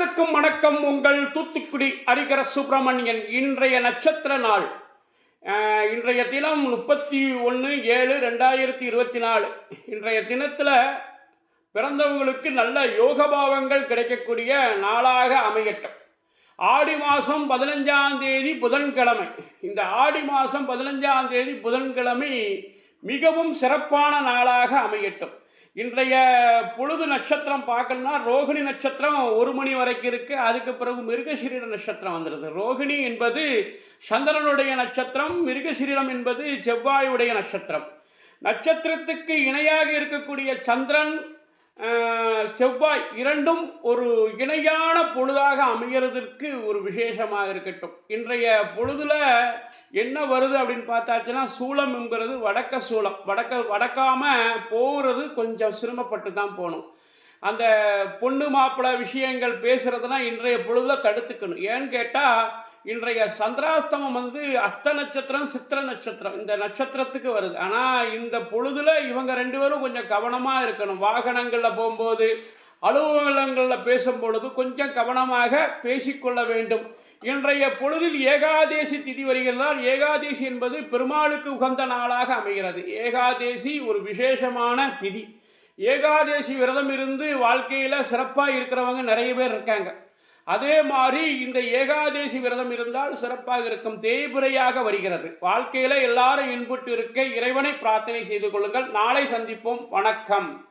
வணக்கம். உங்கள் தூத்துக்குடி அரிகர சுப்பிரமணியன் இன்றைய நட்சத்திர நாள். இன்றைய தினம் முப்பத்தி ஒன்று ஏழு ரெண்டாயிரத்தி இருபத்தி நாலு. இன்றைய தினத்தில் பிறந்தவங்களுக்கு நல்ல யோகபாவங்கள் கிடைக்கக்கூடிய நாளாக அமையட்டும். ஆடி மாதம் பதினஞ்சாம் தேதி புதன்கிழமை. இந்த ஆடி மாதம் பதினஞ்சாம் தேதி புதன்கிழமை மிகவும் சிறப்பான நாளாக அமையட்டும். இன்றைய பொழுது நட்சத்திரம் பார்க்கணும்னா ரோகிணி நட்சத்திரம் ஒரு மணி வரைக்கும் இருக்குது அதுக்கு பிறகு மிருகசீரிட நட்சத்திரம் வந்துடுது. ரோகிணி என்பது சந்திரனுடைய நட்சத்திரம் மிருகசீரிடம் என்பது செவ்வாயுடைய நட்சத்திரம். நட்சத்திரத்துக்கு இணையாக இருக்கக்கூடிய சந்திரன் செவ்வாய் இரண்டும் ஒரு இணையான பொழுதாக அமைகிறதற்கு ஒரு விசேஷமாக இருக்கட்டும். இன்றைய பொழுதில் என்ன வருது அப்படின்னு பார்த்தாச்சுன்னா சூளம் என்கிறது வடக்க சூளம். வடக்க வடக்காமல் போகிறது கொஞ்சம் சிரமப்பட்டு தான் போகணும். அந்த பொண்ணு மாப்பிள்ளை விஷயங்கள் பேசுகிறதுனா இன்றைய பொழுதில் தடுத்துக்கணும். ஏன்னு கேட்டால் இன்றைய சந்திராஸ்தமம் வந்து அஸ்த நட்சத்திரம் சித்திர நட்சத்திரம். இந்த நட்சத்திரத்துக்கு வருது. ஆனால் இந்த பொழுதில் இவங்க ரெண்டு பேரும் கொஞ்சம் கவனமாக இருக்கணும். வாகனங்களில் போகும்போது அலுவலகங்களில் பேசும் பொழுது கொஞ்சம் கவனமாக பேசிக்கொள்ள வேண்டும். இன்றைய பொழுதில் ஏகாதேசி திதி வருகிறதால் ஏகாதேசி என்பது பெருமாளுக்கு உகந்த நாளாக அமைகிறது. ஏகாதேசி ஒரு விசேஷமான திதி. ஏகாதேசி விரதம் இருந்து வாழ்க்கையில் சிறப்பாக இருக்கிறவங்க நிறைய பேர் இருக்காங்க. அதே மாதிரி இந்த ஏகாதேசி விரதம் இருந்தால் சிறப்பாக இருக்கும். தேய்பிரையாக வருகிறது. வாழ்க்கையில் எல்லாரும் இன்புட்டு இருக்க இறைவனை பிரார்த்தனை செய்து கொள்ளுங்கள். நாளை சந்திப்போம். வணக்கம்.